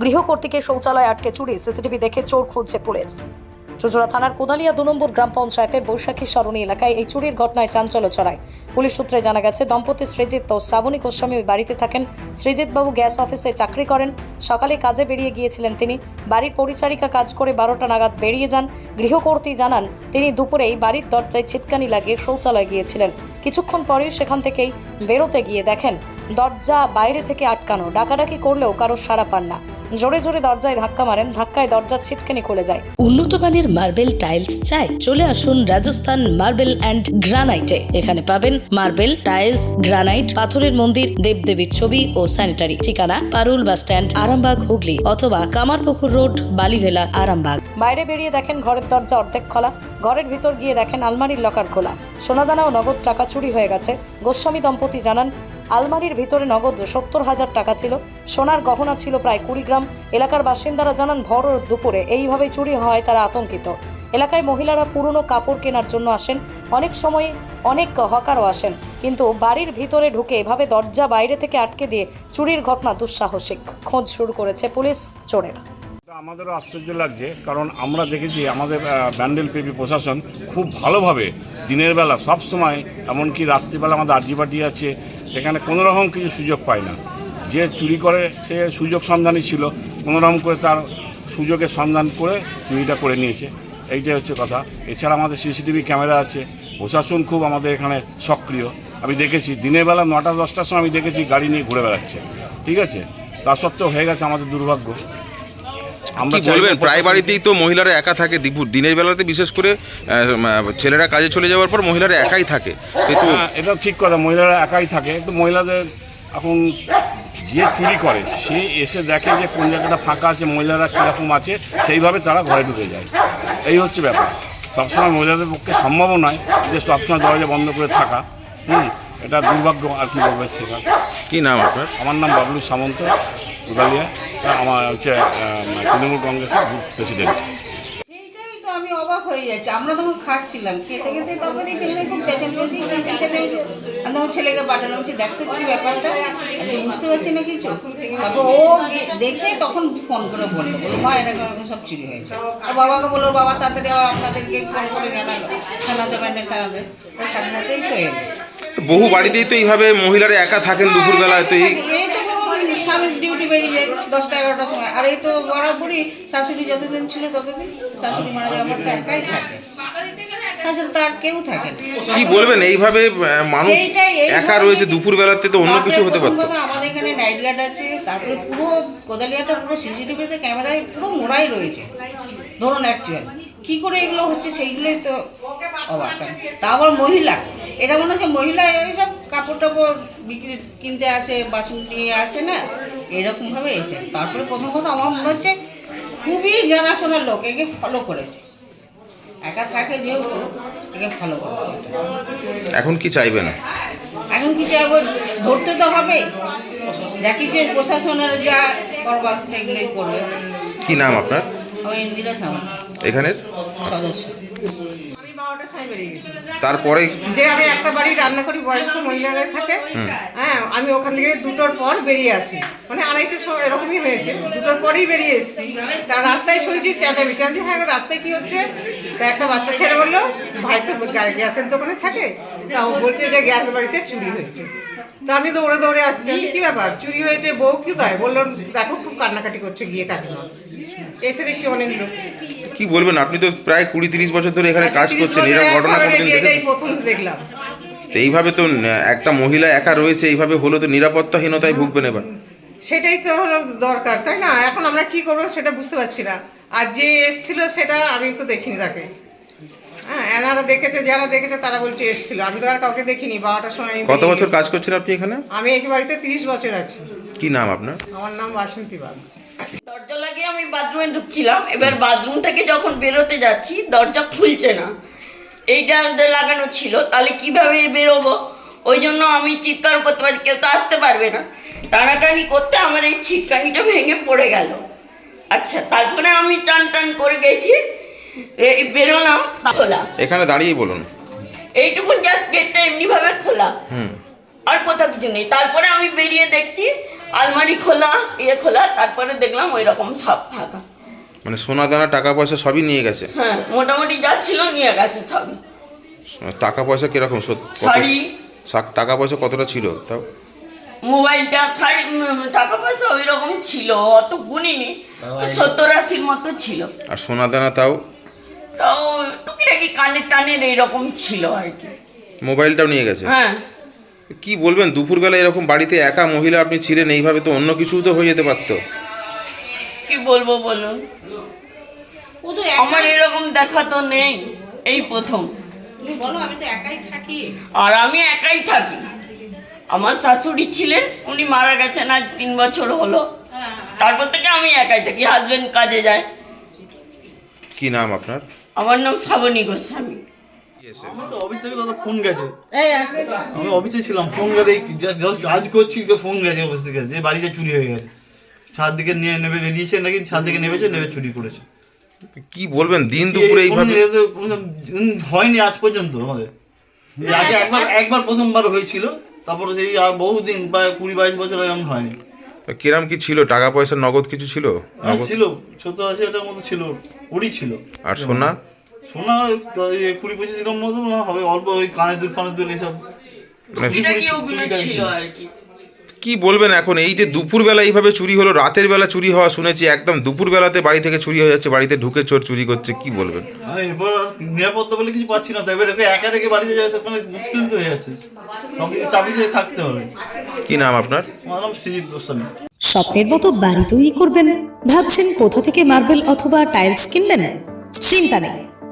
গৃহকর্তীকে শৌচালয়ে আটকে চুরি, সিসিটিভি দেখে চোর খুঁজছে পুলিশ। চুচুড়া থানার কোদালিয়া দু নম্বর গ্রাম পঞ্চায়েতের বৈশাখী সরণী এলাকায় এই চুরির ঘটনায় চাঞ্চল্য ছড়ায়। পুলিশ সূত্রে জানা গেছে, দম্পতি সৃজিত ও শ্রাবণী গোস্বামী ওই বাড়িতে থাকেন। বাবু গ্যাস অফিসে চাকরি করেন। সকালে কাজে বেরিয়ে গিয়েছিলেন তিনি। বাড়ির পরিচারিকা কাজ করে বারোটা নাগাদ বেরিয়ে যান। গৃহকর্তী জানান, তিনি দুপুরেই বাড়ির দরজায় ছিটকানি লাগিয়ে শৌচালয়ে গিয়েছিলেন। কিছুক্ষণ পরেই সেখান থেকেই বেরোতে গিয়ে দেখেন দরজা বাইরে থেকে আটকানো ডাকাডাকি করলেও কারও সাড়া পান না। জোরে জোরে দরজায় ধাক্কা মারেন ধাক্কায় দরজার ছিটকানি খুলে যায়। উন্নত মানের মার্বেল টাইলস চাই। চলে আসুন রাজস্থান মার্বেল অ্যান্ড গ্রানাইটে। এখানে পাবেন মার্বেল টাইলস গ্রানাইট পাথরের মন্দির দেবদেবীর ছবি ও স্যানিটারি। ঠিকানা পারুল বাস স্ট্যান্ড আরামবাগ হুগলি অথবা কামারপুকুর রোড বালিভেলা আরামবাগ। বাইরে বেরিয়ে দেখেন ঘরের দরজা অর্ধেক খোলা। ঘরের ভিতর গিয়ে দেখেন আলমারির লকার খোলা। সোনাদানা ও নগদ টাকা চুরি হয়ে গেছে। গোস্বামী দম্পতি জানান, আলমারির ভিতরে নগদ সত্তর হাজার টাকা ছিল, সোনার গহনা ছিল প্রায় কুড়ি গ্রাম। এলাকার বাসিন্দারা জানান, ভর দুপুরে এইভাবে চুরি হয় তারা আতঙ্কিত। এলাকায় মহিলারা পুরনো কাপড় কেনার জন্য আসেন, অনেক সময় অনেক হকারও আসেন। কিন্তু বাড়ির ভিতরে ঢুকে এভাবে দরজা বাইরে থেকে আটকে দিয়ে চুরির ঘটনা দুঃসাহসিক। খোঁজ শুরু করেছে পুলিশ চোরের। আমাদেরও আশ্চর্য লাগছে, কারণ আমরা দেখেছি আমাদের ব্যান্ডেল পেপি প্রশাসন খুব ভালোভাবে দিনের বেলা সব সময়, এমনকি রাত্রিবেলা আমাদের আর্জি পার্টি আছে, সেখানে কোনো রকম কিছু সুযোগ পায় না। যে চুরি করে, সে সুযোগ সন্ধানই ছিল, কোনো রকম করে তার সুযোগের সন্ধান করে চুরিটা করে নিয়েছে। এইটাই হচ্ছে কথা। এছাড়া আমাদের সিসিটিভি ক্যামেরা আছে, প্রশাসন খুব আমাদের এখানে সক্রিয়। আমি দেখেছি, দিনের বেলা নটা, দশটার সময় আমি দেখেছি গাড়ি নিয়ে ঘুরে বেড়াচ্ছে। ঠিক আছে? তা সত্ত্বেও হয়ে গেছে আমাদের দুর্ভাগ্য। চাইব বলবেন প্রায় বাড়িতেই তো মহিলারা একা থাকে দুপুর দিনের বেলাতে বিশেষ করে ছেলেরা কাজে চলে যাওয়ার পর মহিলারা একাই থাকে। কিন্তু হ্যাঁ এটা ঠিক কথা মহিলারা একাই থাকে কিন্তু মহিলাদের এখন যে চুরি করে সে এসে দেখে যে কোন জায়গাটা ফাঁকা আছে মহিলারা কীরকম আছে সেইভাবে তারা ঘরে ঢুকে যায়। এই হচ্ছে ব্যাপার। সবসময় মহিলাদের পক্ষে সম্ভবও নয় যে সবসময় দরজা বন্ধ করে থাকা হুম? এটা দুর্ভাগ্য আর কি বলব সেটা। কী নাম আপনার? আমার নাম বাবলু সামন্ত আমার হচ্ছে তৃণমূল কংগ্রেসের প্রেসিডেন্ট। অবাক হয়ে যাচ্ছি। আমরা তখন খাচ্ছিলাম খেতে খেতে তারপরে দেখছি খুব চেঁচামেচি কিসের চেঁচামেচি। আমি তখন ছেলেকে পাঠানো হচ্ছে দেখতে কি ব্যাপারটা আমি বুঝতে পারছি না কিছু? তারপর ও দেখে তখন ফোন করে বলল বলল মা এরকম এরকম সব চুরি হয়েছে? আর বাবাকে বলল বাবা তাড়াতাড়ি আবার আপনাদেরকে ফোন করে জানালো থানাতে ব্যান্ডেল থানাতে তার সাথে সাথেই তো বহু বাড়িতেই তো এইভাবে মহিলারা একা থাকেন দুপুরবেলায় তো এই এই তো স্বামীর ডিউটি বেরিয়ে যায় দশটা এগারোটার সময়। আর এই তো বরাবরই শাশুড়ি যতদিন ছিল ততদিন শাশুড়ি মারা যাওয়ার পর তো একাই থাকে। তাছাড়া তার কেউ থাকে কি বলবেন? এইভাবে মানুষ একা রয়েছে তো অন্য কিছু হতে পারতো। কথা, আমাদের এখানে নাইট গার্ড আছে তারপরে পুরো কোদালিয়াটা পুরো সিসিটিভিতে ক্যামেরায় পুরো মোড়াই রয়েছে। ধরুন অ্যাকচুয়াল কি করে এগুলো হচ্ছে সেইগুলোই তো অবাক। তা আবার মহিলা এটা মনে হচ্ছে মহিলা এইসব কাপড় টাপড় বিক্রি কিনতে আসে বাসন নিয়ে আসে না? এরকমভাবে এসে। তারপরে প্রথম কথা আমার মনে হচ্ছে খুবই জানাশোনার লোক একে ফলো করেছে। একা থাকে যেহেতু একে ফলো করেছে। এখন কি চাইবেন? এখন কি চাইব? ধরতে তো হবে। যা কিছু প্রশাসনের যা করবার সেগুলোই করবে। কি নাম আপনার? আমি ইন্দিরা সামন্ত এখানের? সদস্য। সময় বেরিয়ে গেছি তারপরে? যে আমি একটা বাড়ি রান্না করি বয়স্ক মহিলারা থাকে হ্যাঁ আমি ওখান থেকে দুটোর পর বেরিয়ে আসি। মানে আড়াইটার সময় এরকমই হয়েছে। দুটোর পরেই বেরিয়ে এসেছি। তা রাস্তায় শুনছি চেঁচামেচি আমি হ্যাঁ রাস্তায় কি হচ্ছে? তা একটা বাচ্চা ছেলে বলল ভাই তো গ্যাসের দোকানে থাকে। তা ও বলছে যে গ্যাস বাড়িতে চুরি হয়েছে। তা আমি দৌড়ে দৌড়ে আসছি। কি ব্যাপার? চুরি হয়েছে? বউ কি তাই বলল দেখো খুব কান্নাকাটি করছে গিয়ে কাকিমা। এসে দেখছি অনেক লোক। কি বলবেন? আপনি তো প্রায় কুড়ি তিরিশ বছর ধরে এখানে কাজ করছেন বছর এরকম ঘটনা একবার কোনোদিন এটাই প্রথম দেখলাম। তো এইভাবে তো একটা মহিলা একা রয়েছে এইভাবে হলো তো নিরাপত্তাহীনতায় ভুগবেন এবার। সেটাই তো হলো দরকার তাই না? এখন আমরা কি করব সেটা বুঝতে পারছি না। আর যে এসছিল সেটা আমি তো দেখিনি তাকে। হ্যাঁ এনারা দেখেছে যারা দেখেছে তারা বলছে এসছিল। আমি তো আর কাউকে দেখিনি বারোটার সময় কত বছর কাজ করছেন আপনি এখানে? আমি এই বাড়িতে তিরিশ বছর আছি। কি নাম আপনার? আমার নাম বাসন্তী বাগ। দরজা লাগিয়ে আমি বাথরুমে ঢুকছিলাম। এবার বাথরুম থেকে যখন বেরোতে যাচ্ছি দরজা খুলছে না। এইটা লাগানো ছিল। তাহলে কীভাবে বেরোবো? ওই জন্য আমি চিৎকার করতে পারি কেউ তো আসতে পারবে না। টানাটানি করতে আমার এই ছিটকানিটা ভেঙে পড়ে গেল। আচ্ছা তারপরে আমি চান টান করে গেছি এই বেরোলাম খোলা। এখানে দাঁড়িয়ে বলুন। এইটুকুন জাস্ট গেটটা এমনিভাবে খোলা। হুম। আর কোথাও কিছু নেই। তারপরে আমি বেরিয়ে দেখছি আলমারি খোলা ইয়ে খোলা তারপরে দেখলাম ওই রকম সব ফাঁকা। মানে সোনা দানা টাকা পয়সা সবই নিয়ে গেছে? হ্যাঁ মোটামুটি যা ছিল নিয়ে গেছে সবই। টাকা পয়সা কীরকম শাড়ি। টাকা পয়সা কতটা ছিল তাও? মোবাইলটা শাড়ি টাকা পয়সা ওই রকম ছিল অত গুনিনি সত্তর আশির মতো ছিল। আর সোনা দানা তাও? তাও টুকিটাকি কানের টানের এইরকম ছিল আর কি। মোবাইলটাও নিয়ে গেছে? হ্যাঁ। কি বলবেন? দুপুরবেলা এরকম বাড়িতে একা মহিলা আপনি ছিলেন এইভাবে তো অন্য কিছুও তো হয়ে যেতে পারতো। কি বলব বলুন? ও তো আমার এরকম দেখা তো নেই এই প্রথম। তুমি বলো আমি তো একাই থাকি। আর আমি একাই থাকি। আমার শাশুড়ি ছিলেন উনি মারা গেছেন আজ তিন বছর হলো। তারপর থেকে আমি একাই থাকি হাজবেন্ড কাজে যায়। কি নাম আপনার? আমার নাম শ্রাবণী গোস্বামী। আমি তো অফিস থেকে দাদা ফোন গেছে। আমি অফিসে ছিলাম ফোন গেলে জাস্ট কাজ করছি তো ফোন গেছে অফিস থেকে। যে বাড়িতে চুরি হয়ে গেছে। ছাদ দিকে নিয়ে নেবে বেরিয়েছে নাকি ছাদ নেমেছে নেবে চুরি করেছে। কি বলবেন দিন দুপুরে এইভাবে হয়নি আজ পর্যন্ত আমাদের। আগে একবার একবার প্রথমবার হয়েছিল তারপরে সেই আর বহুদিন প্রায় কুড়ি বাইশ বছর এরকম হয়নি। কিরাম কি ছিল? টাকা পয়সা নগদ কিছু ছিল? ছিল সত্তর আশি হাজার মতো ছিল ওরই ছিল। আর সোনা? সোনা তো এই কুড়ি পঁচিশ এরকম মতো না হবে অল্প ওই কানের দুল ফানের দুল এসব মানে কি কি বলবেন এখন? এই যে দুপুরবেলা এইভাবে চুরি হলো রাতের বেলা চুরি হওয়া শুনেছি একদম দুপুরবেলাতে বাড়ি থেকে চুরি হয়ে যাচ্ছে বাড়িতে ঢুকে চোর চুরি করছে কি বলবেন? এরপর আর নিরাপত্তা বলে কিছু পাচ্ছি না তো এবার একা রেখে বাড়িতে তো মানে মুশকিল তো হয়ে যাচ্ছে। চাবি দিয়ে থাকতে হবে। কি নাম আপনার? আমার নাম শ্রীজিৎ গোস্বামী। স্বপ্নের মতো বাড়ি তৈরি করবেন ভাবছেন কোথা থেকে মার্বেল অথবা টাইলস কিনবেন? চিন্তা নেই।